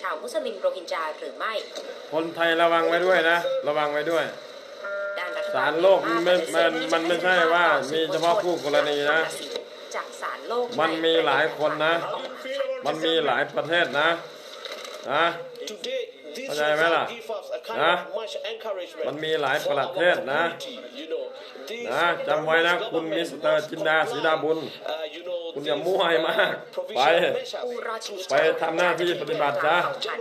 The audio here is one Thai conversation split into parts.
ชาวมุสลิมโรฮิงญาหรือไม่ คนไทยระวังไว้ด้วยนะ ระวังไว้ด้วยด้านรัฐบาลศาลโลกมันไม่มันมันไม่ใช่ว่ามีเฉพาะคู่กรณีนะ จากศาลโลกมันมีหลายคนนะ มันมีหลายประเทศนะนะ Today, this เข้าใจไหมล่ะ result give us a kind นะ of much encouragement มันมีหลายประเทศนะ for our community, you know. This นะจำไว้นะคุณมิสเตอร์จินดาศรีดาบุญ uh, you know, คุณอย่า these, มั่วให้มาก provisional ไป measures. ผู้รอดชีวิตไปทำหน้าที่ปฏิบัติซะ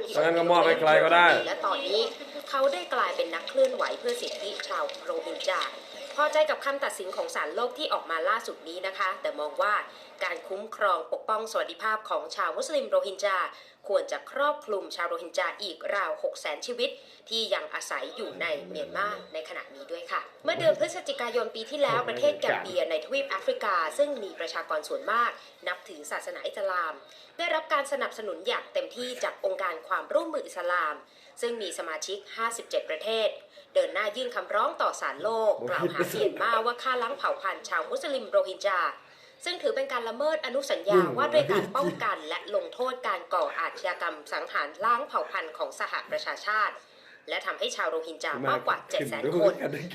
เพราะงั้นก็มอบให้ใครก็ได้ และตอนนี้เขาได้กลายเป็นนักเคลื่อนไหวเพื่อสิทธิชาวโรฮิงญาพ อใจกับคำตัดสินของศาลโลกที่ออกมาล่าสุดนี้นะคะ แต่มองว่าการคุ้มครองปกป้องสวัสดิภาพของชาวมุสลิมโรฮิงญาควรจะครอบคลุมชาวโรฮิงญาอีกราว 6 0 0 0 0ชีวิต ที่ยังอาศัยอยู่ในเมียนมาในขณะนี้ด้วยค่ะ เมื่อเดือนพฤศจิกายนปีที่แล้วประเทศแกมเบียในทวีปแอฟริกา ซึ่งมีประชากรส่วนมาก นับถือศาสนาอิสลาม ได้รับการสนับสนุนอย่างเต็มที่จากองค์การความร่วมมืออิสลาม ซึ่งมีสมาชิก 57 ประเทศ เดินหน้ายื่นคำร้องต่อศาลโลกกล่าวหาเมียนมาว่าฆ่าล้างเผ่าพันธุ์ชาวมุสลิมโรฮิงญาซึ่งถือเป็นการละเมิดอนุสัญญาว่าด้วยการป้องกันและลงโทษการก่ออาชญากรรมสังหารล้างเผ่าพันธุ์ของสหประชาชาติ และทำให้ชาวโรฮิงญามากกว่า 700,000 คน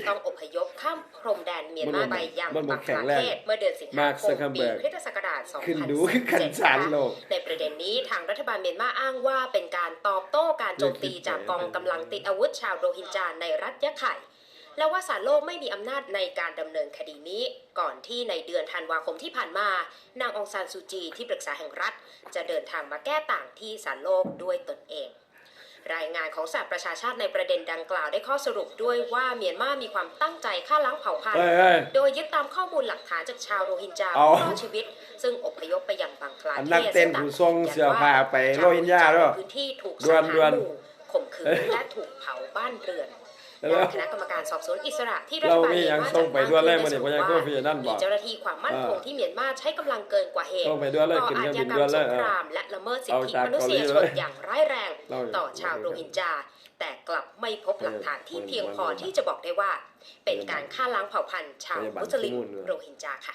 ต้องอพยพข้ามพรมแดนเมียนมาไปยังมันบบัอกงแข็กงลาแรงเทศเมื่อเดือนสิงหามาร์คคซัมกเคอร์ปีเบิร์กคริสตศักราชขึ้นดูขึ้นกันศาลโลกในประเด็นนี้ทางรัฐบาลเมียนมาอ้างว่าเป็นการตอบโต้การโจมตีจากกองกำลังติดอาวุธชาวโรฮิงญาในรัฐยะไข่ และว่าศาลโลกไม่มีอำนาจในการดำเนินคดีนี้ ก่อนที่ในเดือนธันวาคมที่ผ่านมา นางองซานซูจีที่ปรึกษาแห่งรัฐ จะเดินทางมาแก้ต่างที่ศาลโลกด้วยตนเองรายงานของสหประชาชาติในประเด็นดังกล่าวได้ข้อสรุปด้วยว่าเมียนมามีความตั้งใจฆ่าล้างเผ่าพันธุ์เฮ้ยเฮ้ยโดยยึดตามข้อมูลหลักฐานจากชาวโรฮิงญาเอาผู้รอดชีวิต ซึ่งอพยพไปยังบังคลาอันเทนักศเต้นผู้ทรงเสื้อผ้าไปโรฮิงญาด้วยพื้นที่ถูกด่วนสังด่วหานรหมู่ข่มขืนและถูกเผาบ้านเรือน แล้วด้านคณะกรรมการสอบสวนอิสระที่รัฐเราบาลมีเมียอย่างนมาส่งไปด้วยเลยมื้อนี้จัดเพราะยังโควิดนั่นบอกมีเจ้าหน้าที่ความมั่นคงเออที่เมียนมาใช้กำลังเกินกว่าเหตุส่งไปด้วยเลยต่อขึ้นอาเครื่องชบิญานกรรมด้วยสเลยงครามและละเมิดสิทธิเอาจากมนุษยชเกาหลีนเลยอย่างร้ายแรงเราอยู่ต่อชาวโรฮิงญาแต่กลับไม่พบหลักฐานที่เพียงพอที่จะบอกได้ว่า เป็นการฆ่าล้างเผ่าพันธุ์ชาวมุสลิมโรฮิงญาค่ะ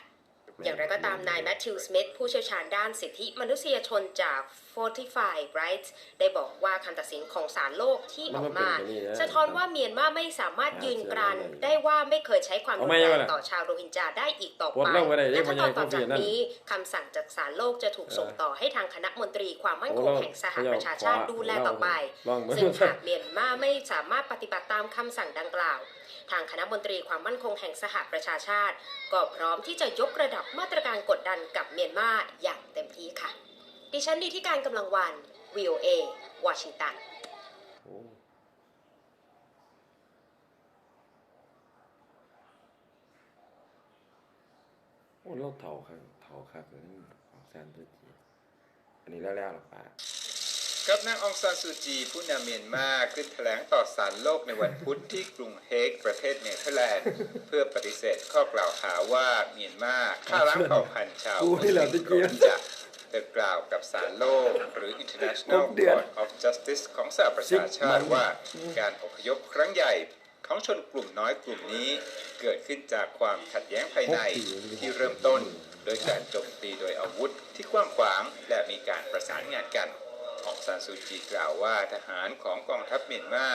อย่างไรก็ตามนายแมทธิวสมิธผู้เชี่ยวชาญด้านสิทธิมนุษยชนจาก Fortify Rights ได้บอกว่าคำตัดสินของศาลโลกที่ออกมามันก็เป็นอย่างนี้นะสะท้อนว่าเมียนมาไม่สามารถยืนกรานได้ว่าไม่เคยใช้ความรุนเอาไม่แรเอางล่ะต่อชาวโรฮิงญาได้อีกต่อปลดไปลงไว้ได้และมัขั้นนยัตองนต่อต้องเปลี่จายกนนั่นนี้คำสั่งจากศาลโลกจะถูกส่งต่อให้ทางคณะมนตรีความมั่นคงโอ้เราแห่งสหประชาชาติดูแลต่อไปลองมาซึ่งหากเมียนมาไม่สามารถปฏิบัติตามคำสั่งดังกล่าว ทางคณะมนตรีความมั่นคงแห่งสหประชาชาติ ก็พร้อมที่จะยกระดับมาตรการกดดันกับเมียนมาอย่างเต็มที่ค่ะ ดิฉันดีที่การกำลังวัน VOA วอชิงตันโอ้โอ้เราเถาครับเถาครับของแซนตัวจีอันนี้แล้วแล้วหรอป้า กับนางองซานซูจีผู้นำเมียนมาขึ้นแถลงต่อศาลโลกในวันพุธที่กรุงเฮกประเทศเนเธอร์แลนด์ เพื่อปฏิเสธข้อกล่าวหาว่าเมียนมาฆ่าล้างเผ่าพันธุ์ชาวกูนี่แหละที่เกี่ยวโรฮิงญาเธอกล่าวกับศาลโลก หรือ International หกเดือน Court of Justice ของสหประชาชาติว่าการอพยพครั้งใหญ่ของชนกลุ่มน้อยกลุ่มนี้เกิดขึ้นจากความขัดแย้งภายในที่เริ่มต้น โดยการโจมตีโดยอาวุธที่กว้างขวางและมีการประสานงานกันอง ซานซูจีกล่าวว่าทหารของกองทัพเมียนมา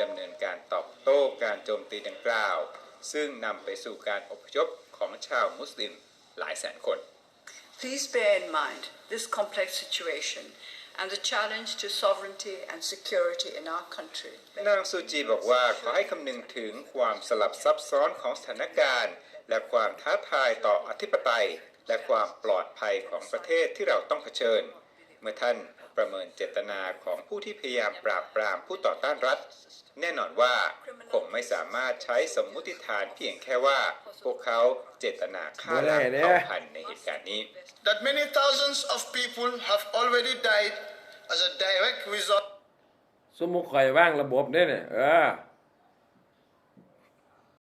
ดำเนินการตอบโต้การโจมตีดังกล่าว ซึ่งนำไปสู่การอพยพของชาวมุสลิมหลายแสนคน Please bear in mind this complex situation and the challenge to sovereignty and security in our country. นางซูจีบอกว่าขอให้คำนึงถึงความสลับซับซ้อนของสถานการณ์ และความท้าทายต่ออธิปไตย และความปลอดภัยของประเทศที่เราต้องเผชิญ เมื่อท่านประเมินเจตนาของผู้ที่พยายามปราบปรามผู้ต่อต้านรัฐ แน่นอนว่าคงไม่สามารถใช้สมมุติฐานเพียงแค่ว่า พวกเขาเจตนาฆ่าล้างเผ่าพันธุ์ในเหตุการณ์นี้ that many thousands of people have already died as a direct result สมมุติข่อยว่างระบบเนี่ยเนี่ยเออ